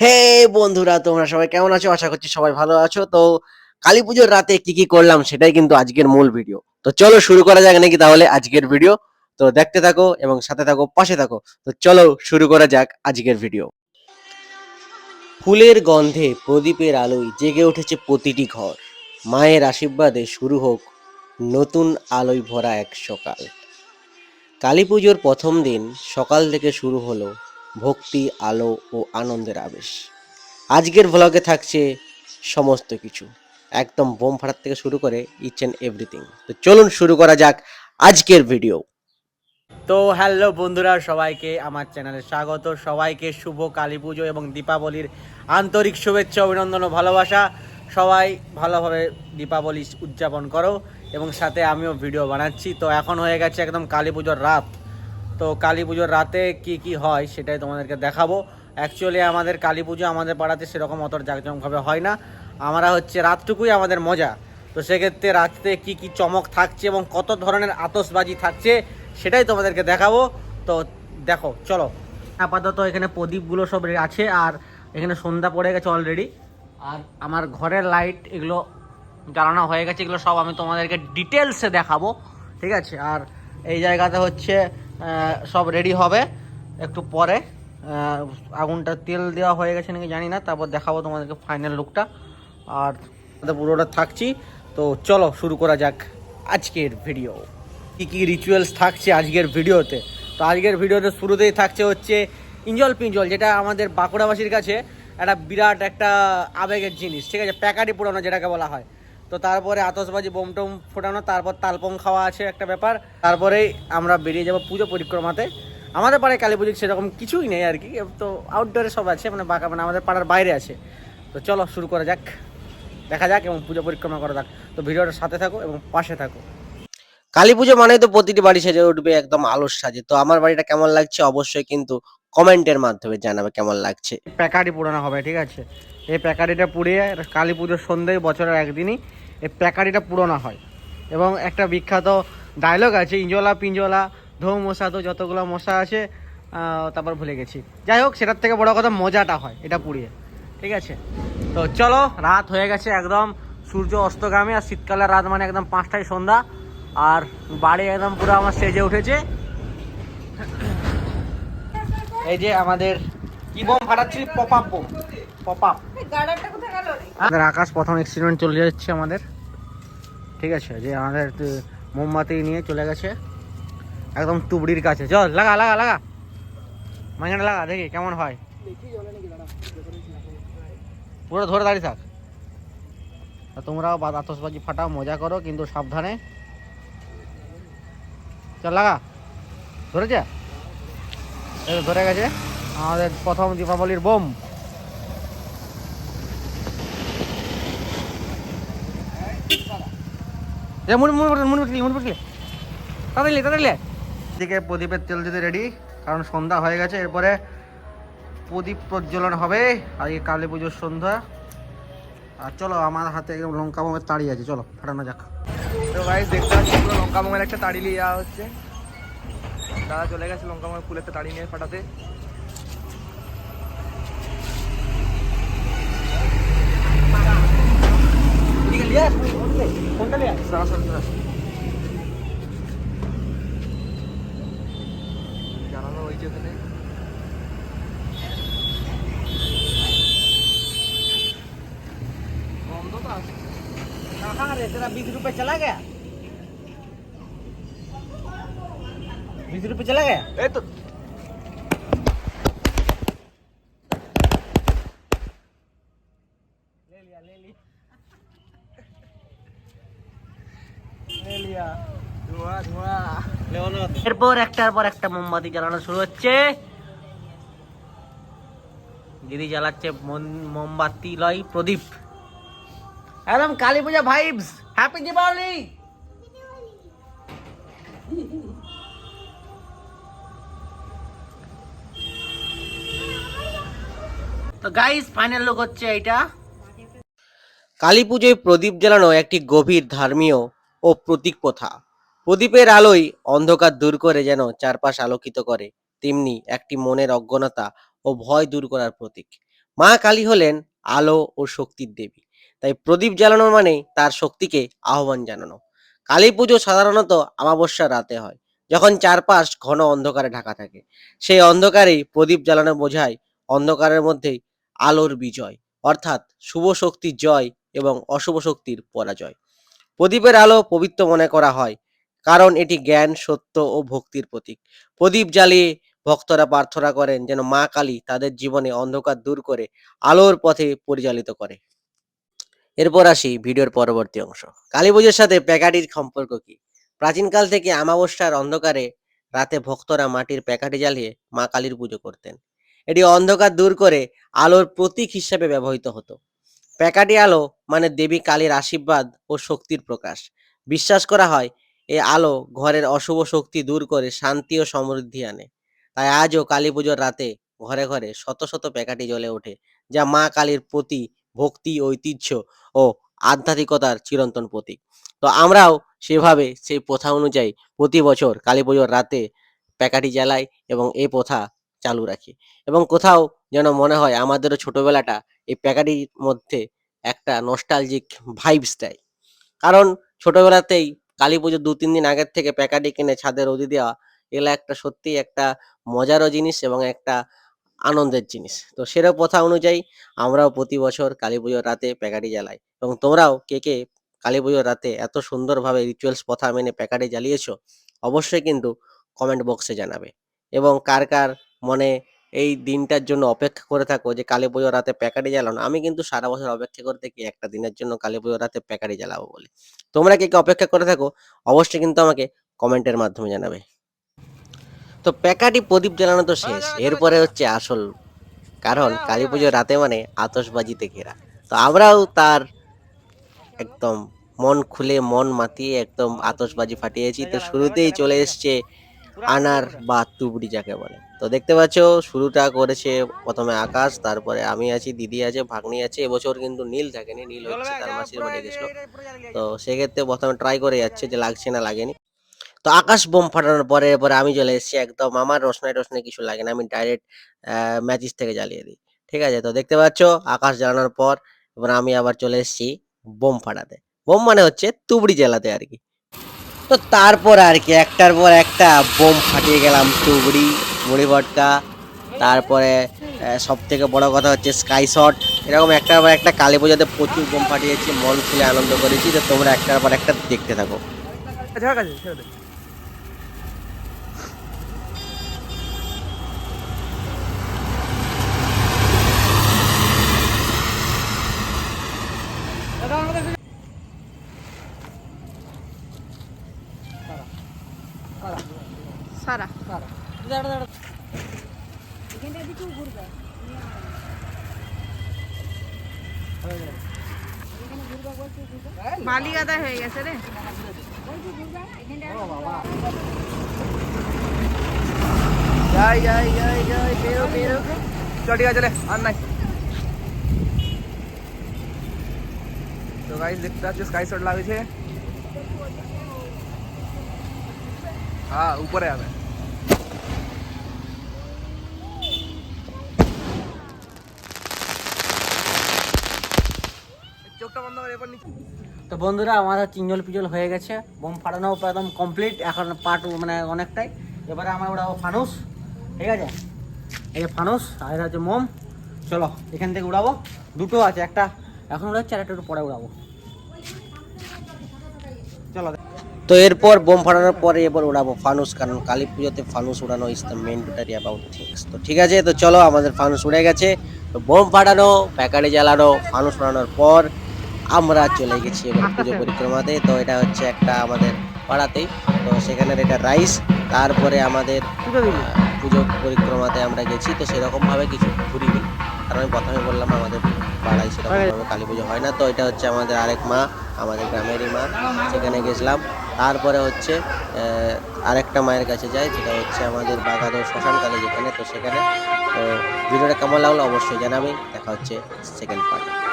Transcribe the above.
হে বন্ধুরা, তোমরা সবাই কেমন আছো? আশা করছি সবাই ভালো আছো। তো কালী পুজোর রাতে কি কি করলাম সেটাই কিন্তু আজকের মূল ভিডিও তো চলো শুরু করা যাক নাকি তাহলে আজকের ভিডিও তো দেখতে থাকো এবং সাথে থাকো, পাশে থাকো। তো চলো শুরু করা যাক আজকের ভিডিও ফুলের গন্ধে প্রদীপের আলোয় জেগে উঠেছে প্রতিটি ঘর। মায়ের আশীর্বাদে শুরু হোক নতুন আলোয় ভরা এক সকাল। কালী পুজোর প্রথম দিন সকাল থেকে শুরু হলো ভক্তি, আলো ও আনন্দের আবেশ। আজকের ভ্লগে থাকছে সমস্ত কিছু। একদম বোম ফাটার থেকে শুরু করে ইচ অ্যান্ড এভরিথিং তো চলুন শুরু করা যাক আজকের ভিডিও তো হ্যালো বন্ধুরা, সবাইকে আমার চ্যানেলে স্বাগত। সবাইকে শুভ কালী পুজো এবং দীপাবলির আন্তরিক শুভেচ্ছা, অভিনন্দন ও ভালোবাসা। সবাই ভালোভাবে দীপাবলি উদযাপন করো এবং সাথে আমিও ভিডিও বানাচ্ছি। তো এখন হয়ে গেছে একদম কালী পুজোর রাত। তো কালী পুজোর রাতে কি কি হয় সেটাই তোমাদেরকে দেখাবো। অ্যাকচুয়ালি আমাদের কালী পুজো আমাদের পাড়াতে সেরকম অত জাঁকজমকভাবে হয় না। আমরা হচ্ছে রাতটুকুই আমাদের মজা। তো সেক্ষেত্রে রাত্রে কি কি চমক থাকছে এবং কত ধরনের আতসবাজি থাকছে সেটাই তোমাদেরকে দেখাবো। তো দেখো, চলো। আপাতত এখানে প্রদীপগুলো সব আছে আর এখানে সন্ধ্যা পড়ে গেছে অলরেডি আর আমার ঘরের লাইট এগুলো জ্বালানো হয়ে গেছে, এগুলো সব আমি তোমাদেরকে ডিটেলসে দেখাবো। ঠিক আছে? আর এই জায়গাতে হচ্ছে সব রেডি হবে। একটু পরে আগুনটা তেল দেওয়া হয়ে গেছে নাকি জানি না, তারপর দেখাবো তোমাদেরকে ফাইনাল লুকটা আর পুরোটা থাকছি, তো চলো শুরু করা যাক আজকের ভিডিও কী কী রিচুয়ালস থাকছে আজকের ভিডিওতে তো আজকের ভিডিওতে শুরুতেই থাকছে হচ্ছে ইঞ্জল পিঞ্জল, যেটা আমাদের বাঁকুড়াবাসীর কাছে একটা বিরাট একটা আবেগের জিনিস, ঠিক আছে? প্যাকারি পুরানো যেটাকে বলা হয়। তো তারপরে আতসবাজি বোম টোম ফোটানো তারপর তালপং খাওয়া আছে একটা ব্যাপার। তারপরেই আমরা বেরিয়ে যাব পুজো পরিক্রমাতে আমাদের পাড়ায় কালী পুজো সেরকম কিছুই নেই আর কি। তো আউটডোরে সব আছে মানে বাঁকা মানে আমাদের পাড়ার বাইরে আছে। তো চলো শুরু করা যাক। দেখা যাক এবং পুজো পরিক্রমা করা যাক। তো ভিডিওটার সাথে থাকো এবং পাশে থাকো। কালী পুজো মানে তো প্রতিটি বাড়ি সেজে উঠবে একদম আলোর সাজে। তো আমার বাড়িটা কেমন লাগছে অবশ্যই কিন্তু কমেন্টের মাধ্যমে জানাবে কেমন লাগছে। প্যাকারি পুরানো হবে ঠিক আছে? এই প্যাকারিটা পুড়িয়ে কালী পুজোর সন্ধ্যায় বছরের একদিনই এই প্যাকারিটা পুরোনো হয়। এবং একটা বিখ্যাত ডায়লগ আছে ইঞ্জলা পিঞ্জলা ধৌ মশা তো যতগুলো মশা আছে তারপর ভুলে গেছি। যাই হোক সেটার থেকে বড় কথা মজাটা হয় এটা পুড়িয়ে। ঠিক আছে? তো চলো রাত হয়ে গেছে একদম সূর্য অস্তগামী আর শীতকালের রাত মানে একদম পাঁচটায় সন্ধ্যা। আর বাড়ি একদম পুরো আমার সেজে উঠেছে। এই যে আমাদের কি bomb ফাটাচ্ছি? Pop up bomb pop up আকাশ প্রথম এক্সিডেন্ট চলে যাচ্ছে আমাদের। ঠিক আছে, যে আমাদের মোমবাতি নিয়ে চলে গেছে। একদম তুবড়ির কাছে। চল, লাগা লাগা লাগা। মাঝখানে লাগা, দেখি কেমন হয়। পুরো ধরে দাঁড়িয়ে থাক। তোমরাও আতশবাজি ফাটাও, মজা করো, কিন্তু সাবধানে। চল, লাগা। ধরেছে? ধরে গেছে। আমাদের প্রথম দীপাবলির বোম। এ, মুড়ি মুড়ি মুড়ি মুড়ি মুড়ি মুড়ি তাড়াতাড়ি তাড়াতাড়ি এদিকে প্রদীপের তেল দিতে রেডি কারণ সন্ধ্যা হয়ে গেছে, এরপরে প্রদীপ প্রজ্বলন হবে আজকে কালী পুজোর সন্ধ্যা। আর চলো, আমার হাতে একদম লঙ্কা বোমের তাড়ি আছে, চলো, ফাটানো যাক। তো গাইস দেখতে পাচ্ছি লঙ্কা মোমের একটা তাড়ি নিয়ে যাওয়া হচ্ছে। দাদা চলে গেছে লঙ্কা মোমের ফুলের তাড়ি নিয়ে ফাটাতে। tinggal lihat kontak ya salah satu jangan lo hijau kan तेरा बीस रुपये चला गया बीस रुपये चला गया ए तो ले लिया ले लिया এরপর একটার পর একটা মোমবাতি জ্বালানো শুরু হচ্ছে। দিদি জ্বালাচ্ছে মোমবাতি লয় প্রদীপ। একদম কালী পূজা ভাইবস হ্যাপি দীপাবলি তো গাইস ফাইনাল লুক হচ্ছে এইটা। কালী পুজোয় প্রদীপ জ্বালানো একটি গভীর ধর্মীয় ও প্রতীক প্রথা। প্রদীপের আলোয় অন্ধকার দূর করে যেন চারপাশ আলোকিত করে, তেমনি একটি মনের অজ্ঞতা ও ভয় দূর করার প্রতীক। মা কালী হলেন আলো ও শক্তির দেবী, তাই প্রদীপ জ্বালানো মানে তার শক্তিকে আহ্বান জানানো। কালী পুজো সাধারণত অমাবস্যার রাতে হয়, যখন চারপাশ ঘন অন্ধকারে ঢাকা থাকে। সেই অন্ধকারেই প্রদীপ জ্বালানো বোঝায় অন্ধকারের মধ্যেই আলোর বিজয়, অর্থাৎ শুভ শক্তির জয় এবং অশুভ শক্তির পরাজয়। প্রদীপের আলো পবিত্র মনে করা হয়, কারণ এটি জ্ঞান, সত্য ও ভক্তির প্রতীক। প্রদীপ জ্বালিয়ে ভক্তরা প্রার্থনা করেন যেন মা কালী তাদের জীবনে অন্ধকার দূর করে আলোর পথে পরিচালিত করে। এরপর আসি ভিডিওর পরবর্তী অংশ। কালী পুজোর সাথে প্যাকাটির সম্পর্ক কি? প্রাচীনকাল থেকে আমাবস্যার অন্ধকারে রাতে ভক্তরা মাটির প্যাকাটি জ্বালিয়ে মা কালীর পুজো করতেন। এটি অন্ধকার দূর করে আলোর প্রতীক হিসেবে ব্যবহৃত হতো। প্যাকাটি আলো মানে দেবী কালীর আশীর্বাদ ও শক্তির প্রকাশ। বিশ্বাস করা হয় এই আলো ঘরের অশুভ শক্তি দূর করে শান্তি ও সমৃদ্ধি আনে। তাই আজও কালী পুজোর রাতে ঘরে ঘরে শত শত প্যাকাটি জ্বলে ওঠে, যা মা কালীর প্রতি ভক্তি, ঐতিহ্য ও আধ্যাত্মিকতার চিরন্তন প্রতীক। তো আমরাও সেভাবে সেই প্রথা অনুযায়ী প্রতি বছর কালী পুজোর রাতে প্যাকাটি জ্বালাই এবং এই প্রথা চালু রাখি। এবং কোথাও যেন মনে হয় আমাদেরও ছোটবেলাটা এই প্যাকাটির মধ্যে একটা নস্টালজিক ভাইবস দেয়। কারণ ছোটবেলাতেই কালী পুজোর দু, তিন দিন আগের থেকে প্যাকাটি কিনে ছাদে রোদি দেওয়া এগুলো একটা সত্যি একটা মজারও জিনিস এবং একটা আনন্দের জিনিস। তো সেরকম প্রথা অনুযায়ী আমরাও প্রতি বছর কালী পুজোর রাতে প্যাকাটি জ্বালাই। এবং তোমরাও কে কে কালী পুজোর রাতে এত সুন্দরভাবে রিচুয়ালস প্রথা মেনে প্যাকাটি জ্বালিয়েছো, অবশ্যই কিন্তু কমেন্ট বক্সে জানাবে। এবং কার কার মনে এই দিনটার জন্য অপেক্ষা করে থাকো যে কালী পুজোর রাতে প্যাকাটি জ্বালানো। আমি কিন্তু সারা বছর অপেক্ষা করে থাকি একটা দিনের জন্য কালী পুজোর রাতে প্যাকাটি জ্বালাবো বলে। তোমরা কে কে অপেক্ষা করে থাকো অবশ্যই কিন্তু আমাকে কমেন্টের মাধ্যমে জানাবে। তো প্যাকাটি প্রদীপ জ্বালানো তো শেষ। এরপরে হচ্ছে আসল কারণ কালী পুজোর রাতে মানে আতশবাজিতে ঘেরা। তো আমরাও তার একদম মন খুলে মন মাতিয়ে একদম আতশবাজি ফাটিয়েছি। তো শুরুতেই চলে এসছে আনার বা তুবড়ি যাকে বলে। তো দেখতে পাচ্ছ শুরুটা করেছে প্রথমে আকাশ তারপরে আমি আছি দিদি আছে ভাগ্নি আছে এবছর কিন্তু নীল থাকেনি নীল হচ্ছে তার মাসির বাড়ি গেছিল। তো সেক্ষেত্রে প্রথমে ট্রাই করে যাচ্ছে যে লাগছে না লাগেনি। তো আকাশ বোম ফাটানোর পরে পরে আমি চলে এসেছি একদম আমার রোশনাই টোশনাই কিছু লাগে না আমি ডাইরেক্ট ম্যাচিস থেকে জ্বালিয়ে দিই। ঠিক আছে তো দেখতে পাচ্ছ আকাশ জ্বালানোর পর এবার আমি আবার চলে এসেছি বোম ফাটাতে। বোম মানে হচ্ছে তুবড়ি জ্বালাতে আর কি। তো তারপর আর কি একটার পর একটা বোম ফাটিয়ে গেলাম তুবড়ি। মুড়ি ভটকা তারপরে সব থেকে বড় কথা হচ্ছে স্কাই শট এরকম একটার পর একটা কালী পুজোতে প্রচুর বোম ফাটিয়েছি, মন খুলে আনন্দ করেছি, তো তোমরা একটার পর একটা দেখতে থাকো। বালি গাদা হয়ে গেছে রে। যাই যাই যাই যাই, বেরো বেরো। চল, ঠিক আছে, চলে, আর নাই। তো গাইস দেখতে পাচ্ছ স্কাই শট লাগছে হ্যাঁ উপরে যাবে চোখটা বন্ধ করে এরপর নিচে তো বন্ধুরা আমাদের চিঞ্জল পিজল হয়ে গেছে। বোম ফাটানো একদম কমপ্লিট এখন পার্ট মানে অনেকটাই। এবারে আমরা উড়াবো ফানুস, ঠিক আছে? এই যে ফানুস, আর হচ্ছে মোম। চলো, এখান থেকে উড়াবো। দুটো আছে, একটা এখন উড়াচ্ছি, আর একটা পরে উড়াবো। চলো। তো এরপর বোম ফাটানোর পরে এবার উড়াবো ফানুস, কারণ কালী পুজোতে ফানুস উড়ানো ইজ দ্য মেন টুটারি অ্যাবাউট থিংস তো ঠিক আছে, তো চলো, আমাদের ফানুস উড়ে গেছে। তো বোম ফাটানো প্যাকারে জ্বালানো, ফানুস উড়ানোর পর আমরা চলে গেছি এবার পুজো পরিক্রমাতে। তো এটা হচ্ছে একটা আমাদের পাড়াতেই। তো সেখানের এটা রাইস তারপরে আমাদের পুজো পরিক্রমাতে আমরা গেছি। তো সেরকমভাবে কিছু ঘুরিনি। কারণ আমি প্রথমে বললাম আমাদের পাড়ায় সেরকম ভাবে কালী পুজো হয় না। তো এটা হচ্ছে আমাদের আরেক মা আমাদের গ্রামেরই মা। সেখানে গেছিলাম। তারপরে হচ্ছে আরেকটা মায়ের কাছে যাই যেটা হচ্ছে আমাদের বাগাদর শ্মশানকালী যেখানে। তো সেখানে তো ভিডিওটা কেমন লাগল অবশ্যই জানাবে দেখা হচ্ছে সেকেন্ড পার্ট